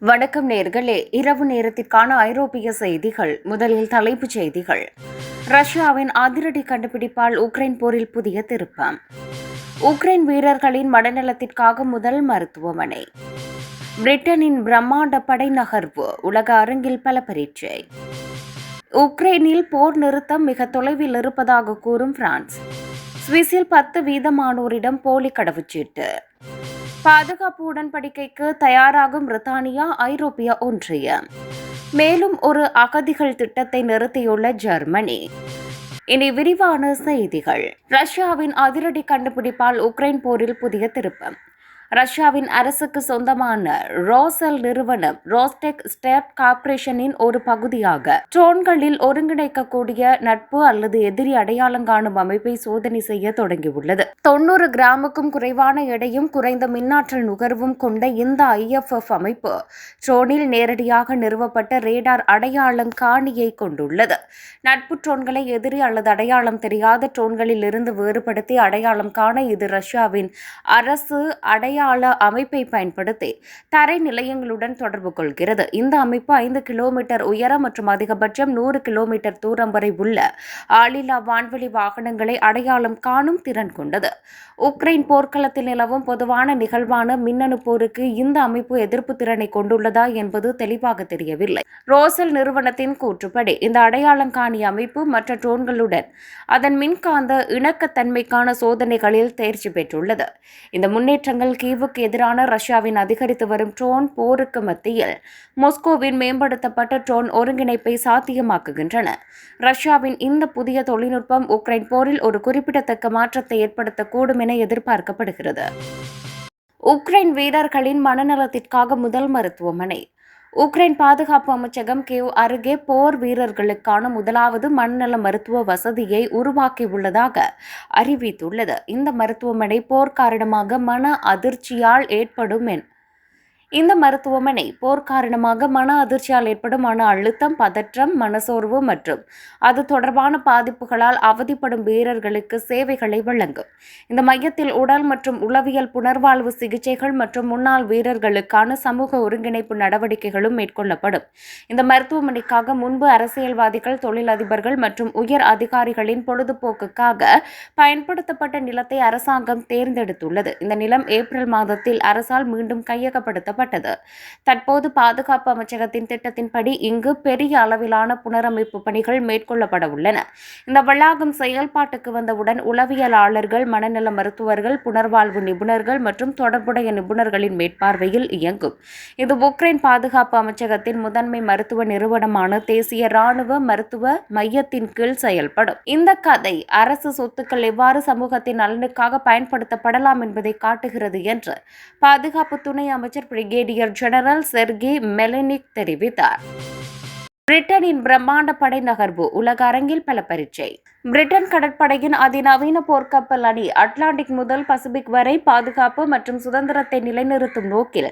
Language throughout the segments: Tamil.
வணக்கம் நேர்களே. இரவு நேரத்திற்கான ஐரோப்பிய செய்திகள். முதலில் தலைப்புச் செய்திகள். ரஷ்யாவின் அதிரடி கண்டுபிடிப்பால் உக்ரைன் போரில் புதிய திருப்பம். உக்ரைன் வீரர்களின் மனநலத்திற்காக முதல் மருத்துவமனை. பிரிட்டனின் பிரம்மாண்ட படை நகர்வு. உலக அரங்கில் பல பரீட்சை. உக்ரைனில் போர் நிறுத்தம் மிக தொலைவில் இருப்பதாக கூறும் பிரான்ஸ். சுவிஸில் பத்து வீதமானோரிடம் போலி கடவுச்சீட்டு. பாதுகாப்பு உடன்படிக்கைக்கு தயாராகும் பிரித்தானியா ஐரோப்பிய ஒன்றியம். மேலும் ஒரு அகதிகள் திட்டத்தை நிறுத்தியுள்ள ஜெர்மனி. இனி விரிவான செய்திகள். ரஷ்யாவின் அதிரடி கண்டுபிடிப்பால் உக்ரைன் போரில் புதிய திருப்பம். ரஷ்யாவின் அரசுக்கு சொந்தமான ரோசல் நிறுவனம் ரோஸ்டெக் ஸ்டேட் கார்ப்பரேஷனின் ஒரு பகுதியாக ட்ரோன்களில் ஒருங்கிணைக்கக்கூடிய நட்பு அல்லது எதிரி அடையாளம் காணும் அமைப்பை சோதனை செய்ய தொடங்கியுள்ளது. தொண்ணூறு கிராமுக்கும் குறைவான எடையும் குறைந்த மின்னாற்றல் நுகர்வும் கொண்ட இந்த ஐஎஃப்எஃப் அமைப்பு ட்ரோனில் நேரடியாக நிறுவப்பட்ட ரேடார் அடையாளம் காணியை கொண்டுள்ளது. நட்பு ட்ரோன்களை எதிரி அல்லது அடையாளம் தெரியாத ட்ரோன்களில் இருந்து வேறுபடுத்தி அடையாளம் காண இது ரஷ்யாவின் அரசு அடையாள அமைப்பை பயன்படுத்தி தரை நிலையங்களுடன் தொடர்பு கொள்கிறது. இந்த அமைப்பு ஐந்து கிலோமீட்டர் உயரம் மற்றும் அதிகபட்சம் நூறு கிலோமீட்டர் தூரம் வரை உள்ள ஆளில்லா வான்வெளி வாகனங்களை அடையாளம் காணும் திறன் கொண்டது. உக்ரைன் போர்க்களத்தில் நிலவும் பொதுவான நிகழ்வான மின்னணு போருக்கு இந்த அமைப்பு எதிர்ப்பு திறனை கொண்டுள்ளதா என்பது தெளிவாக தெரியவில்லை. ரோசல் நிறுவனத்தின் கூற்றுப்படி இந்த அடையாளம் காணி அமைப்பு மற்ற ட்ரோன்களுடன் அதன் மின்காந்த இணக்கத்தன்மைக்கான சோதனைகளில் தேர்ச்சி பெற்றுள்ளது. இந்த முன்னேற்றங்கள் கீவுக்கு எதிரான ரஷ்யாவின் அதிகரித்து வரும் ட்ரோன் போருக்கு மத்தியில் மொஸ்கோவின் மேம்படுத்தப்பட்ட ட்ரோன் ஒருங்கிணைப்பை சாத்தியமாக்குகின்றன. ரஷ்யாவின் இந்த புதிய தொழில்நுட்பம் உக்ரைன் போரில் ஒரு குறிப்பிடத்தக்க மாற்றத்தை ஏற்படுத்தக்கூடும் என எதிர்பார்க்கப்படுகிறது. உக்ரைன் வீரர்களின் மனநலத்திற்காக முதல் மருத்துவமனை உக்ரைன் பாதுகாப்பு அமைச்சகம் கேவ் அருகே போர் வீரர்களுக்கான முதலாவது மனநல மருத்துவ வசதியை உருவாக்கியுள்ளதாக அறிவித்துள்ளது. இந்த மருத்துவமனை போர் காரணமாக மன அதிர்ச்சியால் ஏற்படும் என் இந்த மருத்துவமனை போர் காரணமாக மன அதிர்ச்சியால் ஏற்படும் மன அழுத்தம் பதற்றம் மனசோர்வு மற்றும் அது தொடர்பான பாதிப்புகளால் அவதிப்படும் வீரர்களுக்கு சேவைகளை வழங்கும். இந்த மையத்தில் உடல் மற்றும் உளவியல் புனர்வாழ்வு சிகிச்சைகள் மற்றும் முன்னாள் வீரர்களுக்கான சமூக ஒருங்கிணைப்பு நடவடிக்கைகளும் மேற்கொள்ளப்படும். இந்த மருத்துவமனைக்காக முன்பு அரசியல்வாதிகள் தொழிலதிபர்கள் மற்றும் உயர் அதிகாரிகளின் பொழுதுபோக்குக்காக பயன்படுத்தப்பட்ட நிலத்தை அரசாங்கம் தேர்ந்தெடுத்துள்ளது. இந்த நிலம் ஏப்ரல் மாதத்தில் அரசால் மீண்டும் கையகப்படுத்த நடத்தப்பட்டது தற்போது பாதுகாப்பு அமைச்சகத்தின் திட்டத்தின்படி இங்கு பெரிய அளவிலான புனரமைப்பு பணிகள் மேற்கொள்ளப்பட உள்ளன. இந்த வளாகம் செயல்பாட்டுக்கு வந்தவுடன் உளவியலாளர்கள் மனநல மருத்துவர்கள் புனர்வாழ்வு நிபுணர்கள் மற்றும் தொடர்புடைய நிபுணர்களின் மேற்பார்வையில் இயங்கும். இது உக்ரைன் பாதுகாப்பு அமைச்சகத்தின் முதன்மை மருத்துவ நிறுவனமான தேசிய ராணுவ மருத்துவ மையத்தின் கீழ் செயல்படும். இந்த கதை அரசு சொத்துக்கள் எவ்வாறு சமூகத்தின் நலனுக்காக பயன்படுத்தப்படலாம் என்பதை காட்டுகிறது என்று பாதுகாப்பு துணை அமைச்சர் பிரி பிரிகேடியர் ஜெனரல் செர்கி மெலனிக் தெரிவித்தார். பிரிட்டனின் பிரம்மாண்ட படை நகர்வு உலக அரங்கில் பல பரீட்சை. பிரிட்டன் கடற்படையின் அதிநவீன போர்க்கப்பல் அணி அட்லாண்டிக் முதல் பசிபிக் வரை பாதுகாப்பு மற்றும் சுதந்திரத்தை நிலைநிறுத்தும் நோக்கில்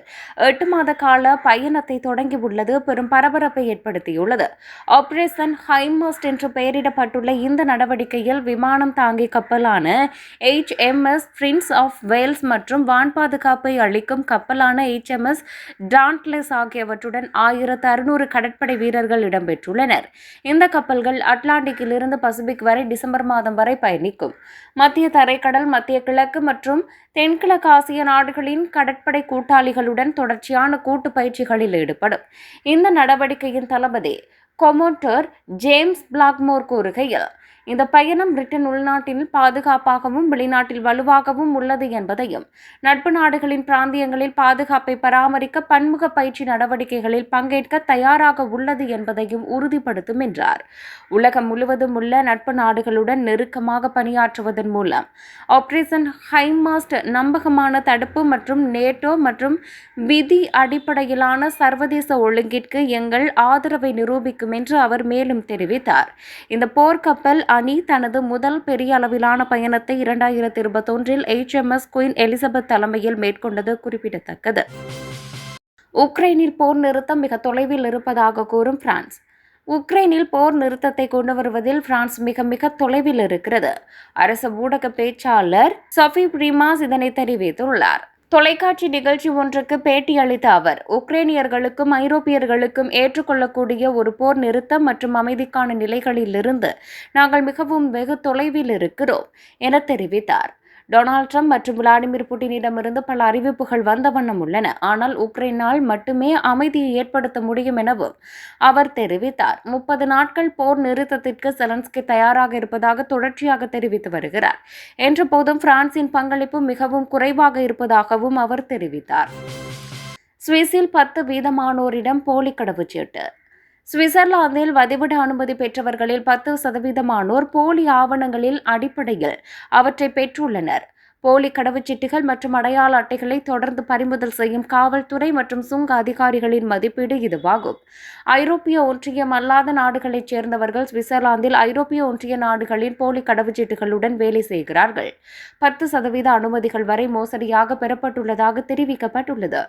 எட்டு மாத கால பயணத்தை தொடங்கியுள்ளது பெரும் பரபரப்பை ஏற்படுத்தியுள்ளது. ஆபரேஷன் ஹைமோஸ்ட் என்று பெயரிடப்பட்டுள்ள இந்த நடவடிக்கையில் விமானம் தாங்கி கப்பலான H MS prince of Wales மற்றும் வான் பாதுகாப்பை அளிக்கும் கப்பலான எச் எம்எஸ் டான்ட்லெஸ் ஆகியவற்றுடன் ஆயிரத்து அறுநூறு கடற்படை வீரர்கள் இடம்பெற்றுள்ளனர். இந்த கப்பல்கள் அட்லாண்டிக்கிலிருந்து பசிபிக் வரை டிசம்பர் மாதம் வரை பயணிக்கும். மத்திய தரைக்கடல் மத்திய கிழக்கு மற்றும் தென்கிழக்கு ஆசிய நாடுகளின் கடற்படை கூட்டாளிகளுடன் தொடர்ச்சியான கூட்டு பயிற்சிகளில் ஈடுபடும். இந்த நடவடிக்கையின் தளபதி கொமோட்டர் ஜேம்ஸ் பிளாக்மோர் கூறுகையில் இந்த பயணம் பிரிட்டன் உள்நாட்டில் பாதுகாப்பாகவும் வெளிநாட்டில் வலுவாகவும் உள்ளது என்பதையும் நட்பு நாடுகளின் பிராந்தியங்களில் பாதுகாப்பை பராமரிக்க பன்முக பயிற்சி நடவடிக்கைகளில் பங்கேற்க தயாராக உள்ளது என்பதையும் உறுதிப்படுத்தும் என்றார். உலகம் முழுவதும் உள்ள நட்பு நாடுகளுடன் நெருக்கமாக பணியாற்றுவதன் மூலம் ஆபரேஷன் ஹைமாஸ்ட் நம்பகமான தடுப்பு மற்றும் நேட்டோ மற்றும் விதி அடிப்படையிலான சர்வதேச ஒழுங்கிற்கு எங்கள் ஆதரவை நிரூபிக்கும் என்று அவர் மேலும் தெரிவித்தார். இந்த போர்க்கப்பல் அணி தனது முதல் பெரிய அளவிலான பயணத்தை இரண்டாயிரத்தி இருபத்தொன்றில் எச்எம்எஸ் குயின் எலிசபெத் தலைமையில் மேற்கொண்டது குறிப்பிடத்தக்கது. உக்ரைனில் போர் நிறுத்தம் மிக தொலைவில் இருப்பதாக கூறும் பிரான்ஸ். உக்ரைனில் போர் நிறுத்தத்தை கொண்டு வருவதில் பிரான்ஸ் மிக மிக தொலைவில் இருக்கிறது. அரசு ஊடக பேச்சாளர் சஃபி பிரிமாஸ் இதனை தெரிவித்துள்ளார். தொலைக்காட்சி நிகழ்ச்சி ஒன்றுக்கு பேட்டியளித்த அவர் உக்ரைனியர்களுக்கும் ஐரோப்பியர்களுக்கும் ஏற்றுக்கொள்ளக்கூடிய ஒரு போர் நிறுத்தம் மற்றும் அமைதிக்கான நிலைகளிலிருந்து நாங்கள் மிகவும் வெகு தொலைவில் இருக்கிறோம் என தெரிவித்தார். டொனால்ட் ட்ரம்ப் மற்றும் விளாடிமிர் புட்டினிடமிருந்து பல அறிவிப்புகள் வந்த வண்ணம் உள்ளன. ஆனால் உக்ரைனால் மட்டுமே அமைதியை ஏற்படுத்த முடியும் எனவும் அவர் தெரிவித்தார். முப்பது நாட்கள் போர் நிறுத்தத்திற்கு செலன்ஸ்கி தயாராக இருப்பதாக தொடர்ச்சியாக தெரிவித்து வருகிறார். என்ற போதும் பிரான்சின் பங்களிப்பு மிகவும் குறைவாக இருப்பதாகவும் அவர் தெரிவித்தார். சுவிஸில் பத்து வீதமானோரிடம் போலி கடவுச்சீட்டு சுவிட்சர்லாந்தில் வதிவிட அனுமதி பெற்றவர்களில் பத்து சதவீதமானோர் போலி ஆவணங்களில் அடிப்படையில் அவற்றை பெற்றுள்ளனர். போலி கடவுச்சீட்டுகள் மற்றும் அடையாள அட்டைகளை தொடர்ந்து பறிமுதல் செய்யும் காவல்துறை மற்றும் சுங்க அதிகாரிகளின் மதிப்பீடு இதுவாகும். ஐரோப்பிய ஒன்றியம் அல்லாத நாடுகளைச் சேர்ந்தவர்கள் சுவிட்சர்லாந்தில் ஐரோப்பிய ஒன்றிய நாடுகளின் போலி கடவுச்சீட்டுகளுடன் வேலை செய்கிறார்கள். பத்து சதவீத அனுமதிகள் வரை மோசடியாக பெறப்பட்டுள்ளதாக தெரிவிக்கப்பட்டுள்ளது.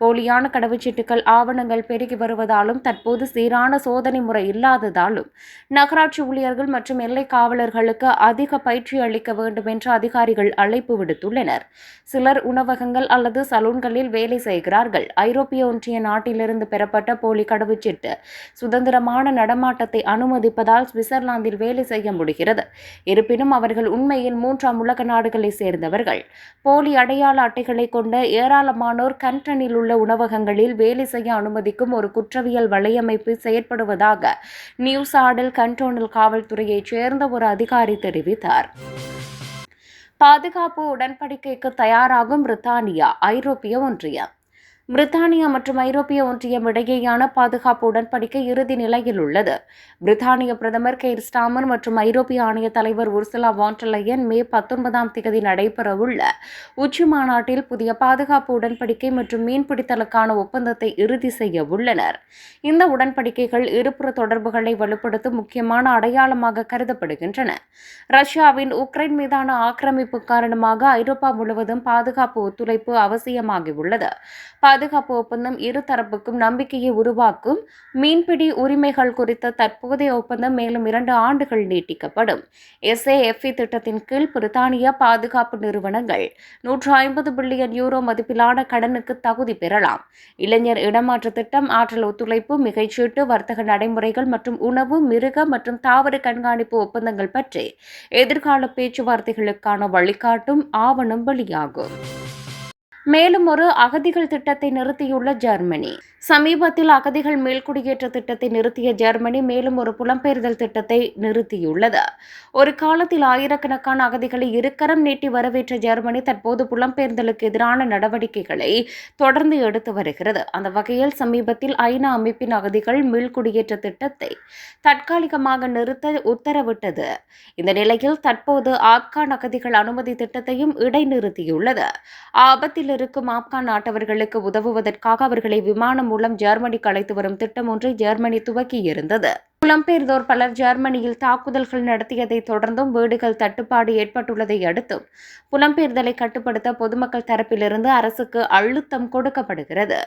போலியான கடவுச்சீட்டுகள் ஆவணங்கள் பெருகி வருவதாலும் தற்போது சீரான சோதனை முறை இல்லாததாலும் நகராட்சி ஊழியர்கள் மற்றும் எல்லை காவலர்களுக்கு அதிக பயிற்சி அளிக்க வேண்டும் என்று அதிகாரிகள் அழைப்பு விடுத்துள்ளனர். சிலர் உணவகங்கள் அல்லது சலூன்களில் வேலை செய்கிறார்கள். ஐரோப்பிய ஒன்றிய நாட்டிலிருந்து பெறப்பட்ட போலி கடவுச்சீட்டு சுதந்திரமான நடமாட்டத்தை அனுமதிப்பதால் சுவிட்சர்லாந்தில் வேலை செய்ய முடிகிறது. இருப்பினும் அவர்கள் உண்மையில் மூன்றாம் உலக நாடுகளை சேர்ந்தவர்கள். போலி அடையாள அட்டைகளை கொண்ட ஏராளமானோர் கண்டனில் உள்ள உணவகங்களில் வேலை செய்ய அனுமதிக்கும் ஒரு குற்றவியல் வலையமைப்பு செயற்படுவதாக நியூஸ் ஆடல் கண்டோனல் காவல்துறையைச் சேர்ந்த ஒரு அதிகாரி தெரிவித்தார். பாதுகாப்பு உடன்படிக்கைக்கு தயாராகும் பிரித்தானியா ஐரோப்பிய ஒன்றியம். பிரித்தானியா மற்றும் ஐரோப்பிய ஒன்றியம் இடையேயான பாதுகாப்பு உடன்படிக்கை இறுதி நிலையில் உள்ளது. பிரித்தானிய பிரதமர் கெய்ர் ஸ்டாமர் மற்றும் ஐரோப்பிய ஆணைய தலைவர் உர்சுலா வாண்டலையன் மே பத்தொன்பதாம் தேதி நடைபெறவுள்ள உச்சி மாநாட்டில் புதிய பாதுகாப்பு உடன்படிக்கை மற்றும் மீன்பிடித்தலுக்கான ஒப்பந்தத்தை இறுதி செய்ய உள்ளனர். இந்த உடன்படிக்கைகள் இருபுற தொடர்புகளை வலுப்படுத்தும் முக்கியமான அடையாளமாக கருதப்படுகின்றன. ரஷ்யாவின் உக்ரைன் மீதான ஆக்கிரமிப்பு காரணமாக ஐரோப்பா முழுவதும் பாதுகாப்பு ஒத்துழைப்பு அவசியமாகியுள்ளது. பாதுகாப்பு ஒப்பந்தம் இரு தரப்புக்கும் நம்பிக்கையை உருவாக்கும் மீன்பிடி உரிமைகள் குறித்த தற்போதைய ஒப்பந்தம் மேலும் இரண்டு ஆண்டுகள் நீட்டிக்கப்படும். எஸ்ஏஎஃப்இ திட்டத்தின் கீழ் பிரித்தானிய பாதுகாப்பு நிறுவனங்கள் நூற்று ஐம்பது பில்லியன் யூரோ மதிப்பிலான கடனுக்கு தகுதி பெறலாம். இளைஞர் இடமாற்ற திட்டம் ஆற்றல் ஒத்துழைப்பு மிகைச்சீட்டு வர்த்தக நடைமுறைகள் மற்றும் உணவு மிருக மற்றும் தாவர கண்காணிப்பு ஒப்பந்தங்கள் பற்றி எதிர்கால பேச்சுவார்த்தைகளுக்கான வழிகாட்டும் ஆவணம் வெளியாகும். மேலும் ஒரு அகதிகள் திட்டத்தை நிறுத்தியுள்ள ஜெர்மனி. சமீபத்தில் அகதிகள் மேல்குடியேற்ற திட்டத்தை நிறுத்திய ஜெர்மனி மேலும் ஒரு புலம்பெயர்தல் திட்டத்தை நிறுத்தியுள்ளது. ஒரு காலத்தில் ஆயிரக்கணக்கான அகதிகளை இருக்கரம் நீட்டி வரவேற்ற ஜெர்மனி தற்போது புலம்பெயர்தலுக்கு எதிரான நடவடிக்கைகளை தொடர்ந்து எடுத்து வருகிறது. அந்த வகையில் சமீபத்தில் ஐநா அமைப்பின் அகதிகள் மீள்குடியேற்ற திட்டத்தை தற்காலிகமாக நிறுத்த உத்தரவிட்டது. இந்த நிலையில் தற்போது ஆப்கான் அகதிகள் அனுமதி திட்டத்தையும் இடைநிறுத்தியுள்ளது. ஆபத்தில் இருக்கும் ஆப்கான் நாட்டவர்களுக்கு உதவுவதற்காக அவர்களை விமானம் மூலம் ஜெர்மனிக்கு அழைத்து வரும் திட்டம் ஒன்றை ஜெர்மனி துவக்கியிருந்தது புலம்பெயர்ந்தோர் பலர் ஜெர்மனியில் தாக்குதல்கள் நடத்தியதை தொடர்ந்தும் வீடுகள் தட்டுப்பாடு ஏற்பட்டுள்ளதை அடுத்தும் புலம்பெயர்தலை கட்டுப்படுத்த பொதுமக்கள் தரப்பிலிருந்து அரசுக்கு அழுத்தம் கொடுக்கப்படுகிறது.